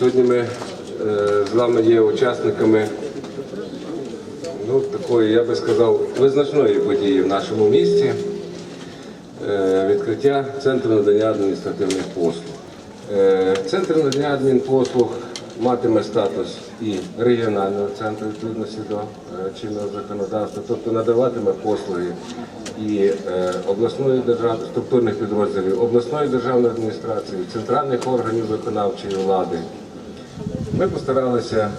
Сьогодні ми е, з вами є учасниками ну, такої, я би сказав, визначної події в нашому місті е, відкриття центру надання адміністративних послуг. Е, Центр надання адмінпослуг матиме статус і регіонального центру відповідності до чинного законодавства, тобто надаватиме послуги і обласної держави, структурних підрозділів обласної державної адміністрації, центральних органів виконавчої влади. Ми постаралися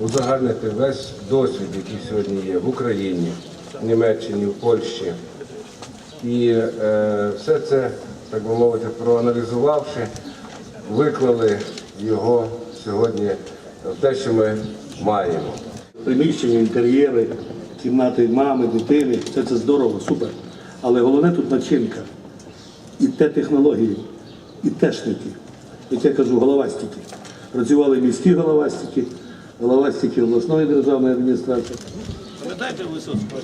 узагальнити весь досвід, який сьогодні є в Україні, в Німеччині, в Польщі. І е, все це, так би мовити, проаналізувавши, виклали його сьогодні в те, що ми маємо. приміщення, інтер'єри, кімнати мами, дитини. Все це здорово, супер. Але головне тут начинка. І те технології, і тешники. Як я кажу, головастики. Працювали міські головастики, головастики обласної державної адміністрації. Пам'ятаєте Висоцького?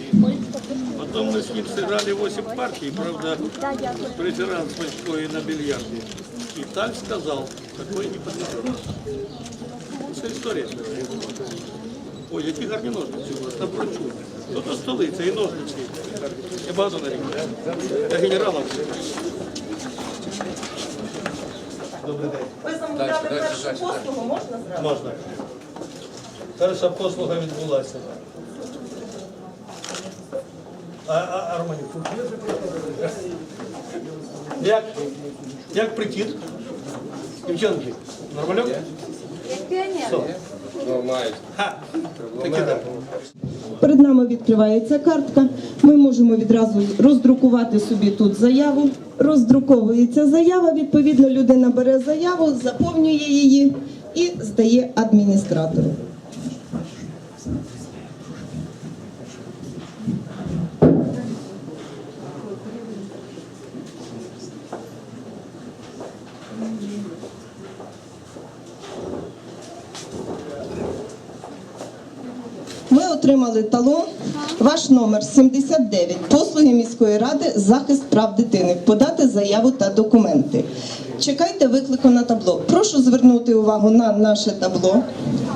Потом мы с ним сыграли 8 партий, правда, преферанс большой на бильярде. И так сказал, такой не подлежит. Це історія. Ой, які гарні ножниці у вас, напрочу. То то столиця і ножниці. Я багато нарікаю. Я генералом. Ви замовляли першу послугу, можна зразу? Можна. Перша послуга відбулася. А, а, а Романюк? Як? Як прикид? Дівчонки, нормальок? Як піонер. Перед нами відкривається картка. Ми можемо відразу роздрукувати собі тут заяву. Роздруковується заява. Відповідно, людина бере заяву, заповнює її і здає адміністратору. Ми отримали талон. Ваш номер 79. Послуги міської ради, захист прав дитини. Подати заяву та документи. Чекайте виклику на табло. Прошу звернути увагу на наше табло.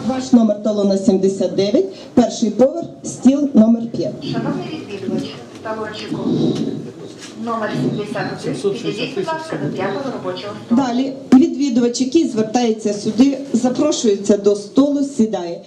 Ваш номер талона 79, перший поверх, стіл номер 5. Шановний відвідувач, талончику номер 71, підійдіть, будь ласка, до п'ятого робочого столу. Далі відвідувач, який звертається сюди, запрошується до столу, сідає.